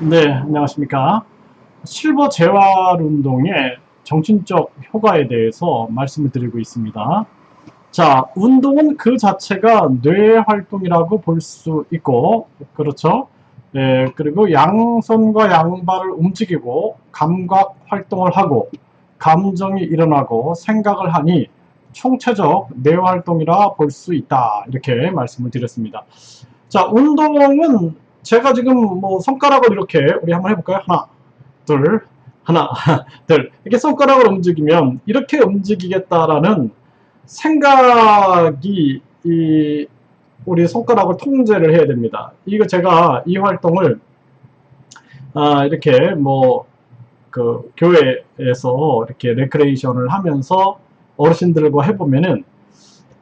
네, 안녕하십니까. 실버 재활 운동의 정신적 효과에 대해서 말씀을 드리고 있습니다. 자, 운동은 그 자체가 뇌 활동이라고 볼 수 있고, 그렇죠. 예, 그리고 양손과 양발을 움직이고, 감각 활동을 하고, 감정이 일어나고, 생각을 하니, 총체적 뇌 활동이라 볼 수 있다. 이렇게 말씀을 드렸습니다. 자, 운동은 제가 지금 뭐 손가락을 이렇게 우리 한번 해볼까요? 하나, 둘, 하나, 둘. 이렇게 손가락을 움직이면 이렇게 움직이겠다라는 생각이 이 우리 손가락을 통제를 해야 됩니다. 이거 제가 이 활동을 아, 이렇게 뭐 그 교회에서 이렇게 레크레이션을 하면서 어르신들과 해보면은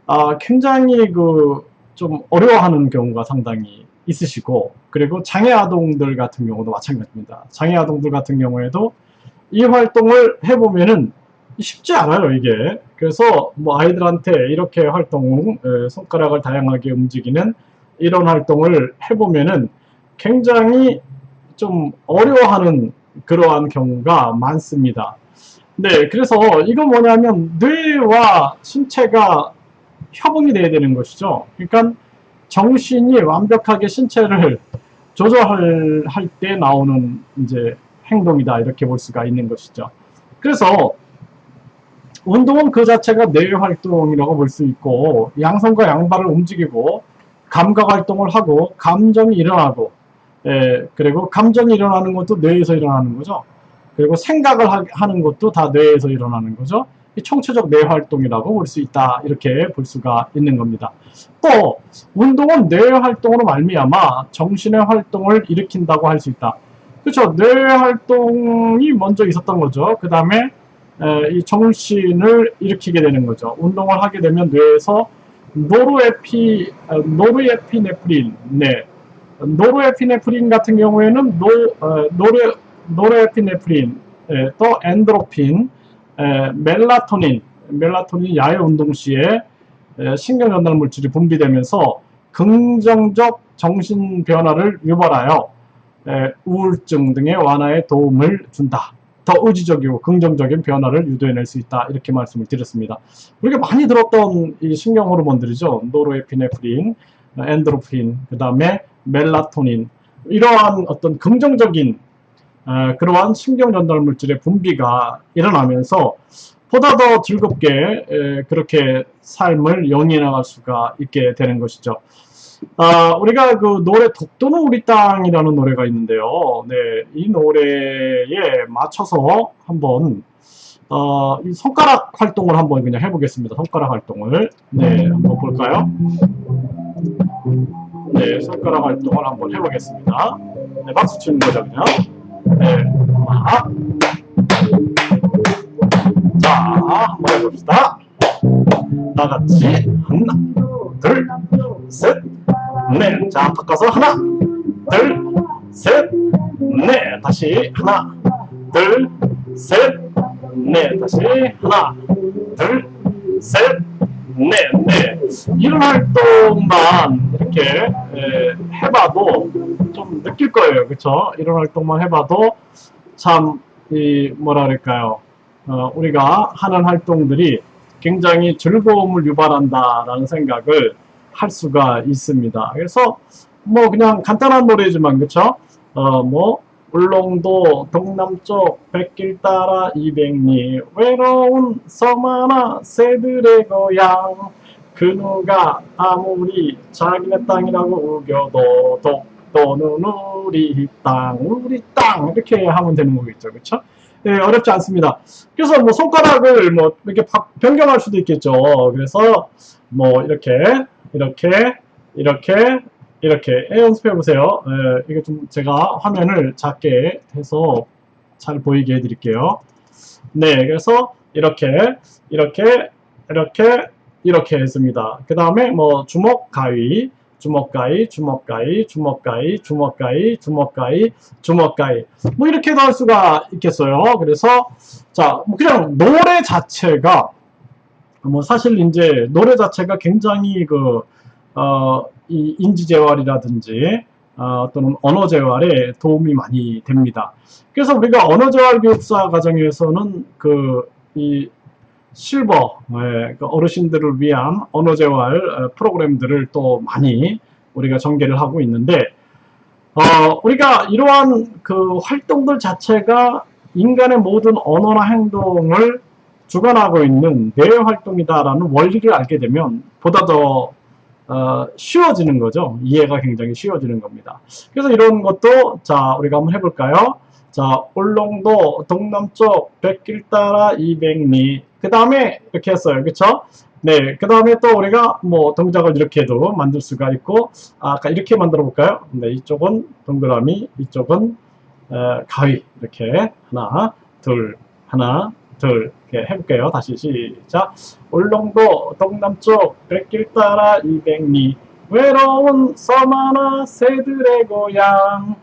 아, 굉장히 그 좀 어려워하는 경우가 상당히 있으시고 그리고 장애 아동들 같은 경우도 마찬가지입니다. 장애 아동들 같은 경우에도 이 활동을 해보면은 쉽지 않아요 이게 그래서 뭐 아이들한테 이렇게 활동 에, 손가락을 다양하게 움직이는 이런 활동을 해보면은 굉장히 좀 어려워하는 그러한 경우가 많습니다. 네, 그래서 이건 뭐냐면 뇌와 신체가 협응이 돼야 되는 것이죠. 그러니까 정신이 완벽하게 신체를 조절할 할때 나오는 이제 행동이다 이렇게 볼 수가 있는 것이죠. 그래서 운동은 그 자체가 뇌 활동이라고 볼 수 있고 양손과 양발을 움직이고 감각 활동을 하고 감정이 일어나고 예, 그리고 감정이 일어나는 것도 뇌에서 일어나는 거죠. 그리고 생각을 하, 하는 것도 다 뇌에서 일어나는 거죠. 이 총체적 뇌 활동이라고 볼 수 있다 이렇게 볼 수가 있는 겁니다. 또 운동은 뇌 활동으로 말미암아 정신의 활동을 일으킨다고 할 수 있다. 그렇죠. 뇌 활동이 먼저 있었던 거죠. 그 다음에 이 정신을 일으키게 되는 거죠. 운동을 하게 되면 뇌에서 노르에피 어, 노르에피네프린, 네, 노르에피네프린 같은 경우에는 노 어, 노르 노르에피네프린, 예, 또 엔드로핀, 에, 멜라토닌, 멜라토닌 야외 운동 시에 에, 신경 전달 물질이 분비되면서 긍정적 정신 변화를 유발하여 에, 우울증 등의 완화에 도움을 준다. 더 의지적이고 긍정적인 변화를 유도해낼 수 있다. 이렇게 말씀을 드렸습니다. 우리가 많이 들었던 이 신경 호르몬들이죠. 노르에피네프린, 엔드로핀, 그 다음에 멜라토닌 이러한 어떤 긍정적인 어, 그러한 신경 전달 물질의 분비가 일어나면서 보다 더 즐겁게 에, 그렇게 삶을 영위해 나갈 수가 있게 되는 것이죠. 아, 우리가 그 노래 독도는 우리 땅이라는 노래가 있는데요. 네, 이 노래에 맞춰서 한번 어, 이 손가락 활동을 한번 그냥 해보겠습니다. 손가락 활동을 네, 한번 볼까요? 네, 손가락 활동을 한번 해보겠습니다. 네, 박수 치는 거죠, 그냥. 네, 아. 자, 한번 해봅시다. 다 같이 하나, 둘, 셋, 넷. 자, 바꿔서 하나, 둘, 셋, 넷. 다시 하나, 둘, 셋, 넷. 다시 하나, 둘, 셋, 넷. 네. 이런 활동만 이렇게 에, 해봐도 좀 느낄 거예요. 그쵸? 이런 활동만 해봐도 참, 이, 뭐라 그럴까요? 어, 우리가 하는 활동들이 굉장히 즐거움을 유발한다라는 생각을 할 수가 있습니다. 그래서 뭐 그냥 간단한 노래지만 그쵸? 어, 뭐 울릉도 동남쪽 백길 따라 200리 외로운 섬 하나 새들의 고향 그 누가 아무리 자기네 땅이라고 우겨도 독도는 우리 땅 우리 땅 이렇게 하면 되는 거겠죠 그쵸? 네, 어렵지 않습니다. 그래서 뭐 손가락을 뭐 이렇게 바, 변경할 수도 있겠죠. 그래서 뭐 이렇게 이렇게 이렇게 이렇게 예, 연습해 보세요. 예, 이게 좀 제가 화면을 작게 해서 잘 보이게 해드릴게요. 네, 그래서 이렇게 이렇게 이렇게 이렇게 했습니다. 그 다음에 뭐 주먹 가위 주먹 가위, 주먹 가위, 주먹 가위, 주먹 가위, 주먹 가위, 주먹 가위. 뭐 이렇게도 할 수가 있겠어요. 그래서 자, 뭐 그냥 노래 자체가 뭐 사실 이제 노래 자체가 굉장히 그 어, 이 인지재활이라든지 어, 또는 언어 재활에 도움이 많이 됩니다. 그래서 우리가 언어 재활 교육사 과정에서는 그 이 실버 예, 그 어르신들을 위한 언어 재활 어, 프로그램들을 또 많이 우리가 전개를 하고 있는데 어, 우리가 이러한 그 활동들 자체가 인간의 모든 언어나 행동을 주관하고 있는 뇌 활동이다라는 원리를 알게 되면 보다 더 어, 쉬워지는 거죠. 이해가 굉장히 쉬워지는 겁니다. 그래서 이런 것도 자 우리가 한번 해볼까요? 자 울릉도 동남쪽 백길 따라 200리 그 다음에 이렇게 했어요. 그쵸? 네, 그 다음에 또 우리가 뭐 동작을 이렇게도 만들 수가 있고 아, 아까 이렇게 만들어 볼까요? 네, 이쪽은 동그라미, 이쪽은 어, 가위 이렇게 하나, 둘, 하나, 둘 이렇게 해볼게요. 다시 시작. 울릉도 동남쪽 백길 따라 200리 외로운 섬 하나 새들의 고향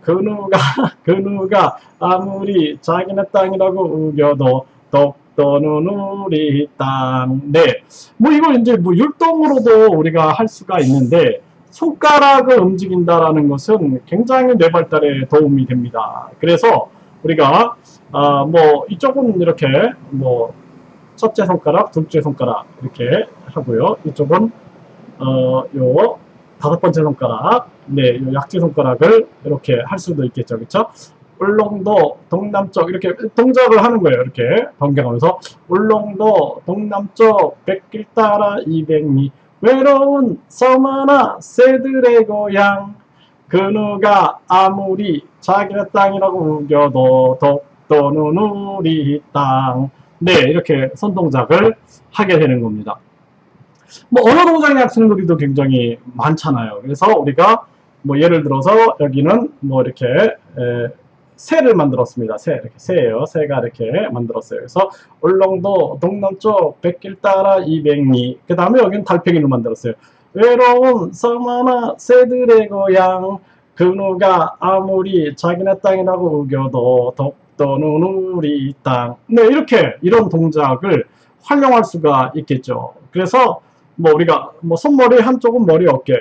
그 누가 그 누가 아무리 자기네 땅이라고 우겨도 독도는 우리 땅. 네, 뭐 이거 이제 뭐 율동으로도 우리가 할 수가 있는데 손가락을 움직인다라는 것은 굉장히 뇌 발달에 도움이 됩니다. 그래서 우리가 아, 뭐 이쪽은 이렇게 뭐 첫째 손가락, 둘째 손가락 이렇게 하고요. 이쪽은 어 요 다섯 번째 손가락, 네, 요 약지 손가락을 이렇게 할 수도 있겠죠, 그렇죠? 울릉도 동남쪽 이렇게 동작을 하는 거예요. 이렇게 번개하면서 울릉도 동남쪽 백길 따라 200리 외로운 섬 하나 새들의 고향 그 누가 아무리 자기네 땅이라고 우겨도 독도는 우리 땅. 네, 이렇게 손동작을 하게 되는 겁니다. 뭐 언어 동작의 학생들도 굉장히 많잖아요. 그래서 우리가 뭐 예를 들어서 여기는 뭐 이렇게 에, 새를 만들었습니다. 새 이렇게 새예요. 새가 이렇게 만들었어요. 그래서 울릉도 동남쪽 백길 따라 200리. 그 다음에 여기는 달팽이를 만들었어요. 외로운 섬 하나 새들의 고향 그 누가 아무리 자기네 땅이라고 우겨도 독도는 우리 땅. 네 이렇게 이런 동작을 활용할 수가 있겠죠. 그래서 뭐 우리가 뭐 손머리 한쪽은 머리 어깨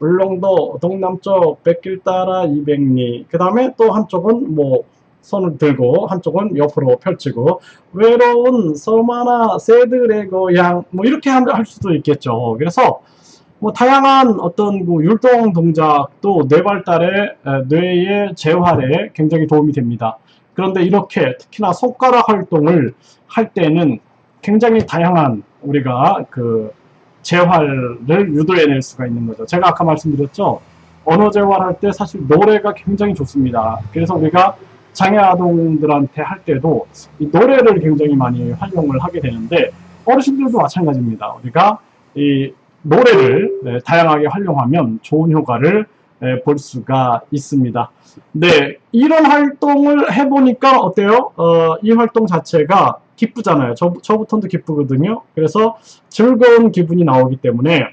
울릉도 동남쪽 백길 따라 200리 그 다음에 또 한쪽은 뭐 손을 들고 한쪽은 옆으로 펼치고 외로운 섬 하나 새들의 고향 뭐 이렇게 할 수도 있겠죠 그래서 뭐 다양한 어떤 그 율동 동작도 뇌 발달에 뇌의 재활에 굉장히 도움이 됩니다 그런데 이렇게 특히나 손가락 활동을 할 때는 굉장히 다양한 우리가 그 재활을 유도해낼 수가 있는 거죠. 제가 아까 말씀드렸죠. 언어 재활할 때 사실 노래가 굉장히 좋습니다. 그래서 우리가 장애 아동들한테 할 때도 이 노래를 굉장히 많이 활용을 하게 되는데 어르신들도 마찬가지입니다. 우리가 이 노래를 네, 다양하게 활용하면 좋은 효과를 네, 볼 수가 있습니다. 네, 이런 활동을 해보니까 어때요? 어, 이 활동 자체가 기쁘잖아요. 저, 저부터도 기쁘거든요. 그래서 즐거운 기분이 나오기 때문에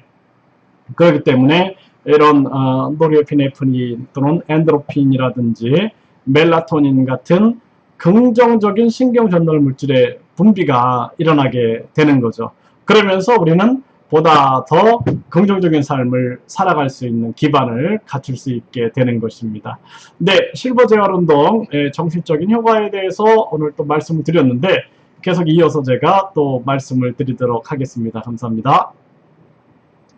그렇기 때문에 이런 어, 노르에피네프린 또는 엔드로핀이라든지 멜라토닌 같은 긍정적인 신경 전달 물질의 분비가 일어나게 되는 거죠. 그러면서 우리는 보다 더 긍정적인 삶을 살아갈 수 있는 기반을 갖출 수 있게 되는 것입니다. 네, 실버 재활운동의 정신적인 효과에 대해서 오늘 또 말씀을 드렸는데 계속 이어서 제가 또 말씀을 드리도록 하겠습니다. 감사합니다.